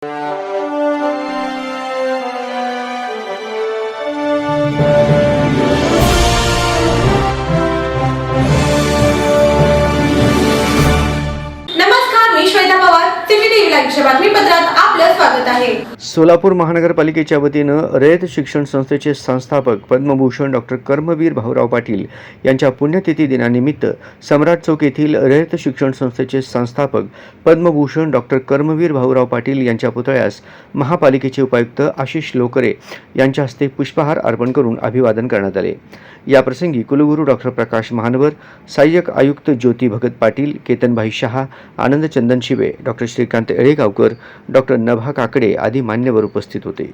Música लाईव्हच्या बातमीपत्रात आपलं स्वागत आहे. सोलापूर महानगरपालिकेच्या वतीनं रयत शिक्षण संस्थेचे संस्थापक पद्मभूषण डॉक्टर कर्मवीर भाऊराव पाटील यांच्या पुण्यतिथी दिनानिमित्त सम्राट चौक येथील रयत शिक्षण संस्थेचे संस्थापक पद्मभूषण डॉक्टर कर्मवीर भाऊराव पाटील यांच्या पुतळ्यास महापालिकेचे उपायुक्त आशिष लोकरे यांच्या हस्ते पुष्पहार अर्पण करून अभिवादन करण्यात आले. याप्रसंगी कुलगुरू डॉक्टर प्रकाश महानवर सहाय्यक आयुक्त ज्योती भगत पाटील केतनभाई शहा आनंद चंदन शिवे डॉक्टर श्रीकांत दरेगावकर डॉक्टर नभा काकडे आदी मान्यवर उपस्थित होते.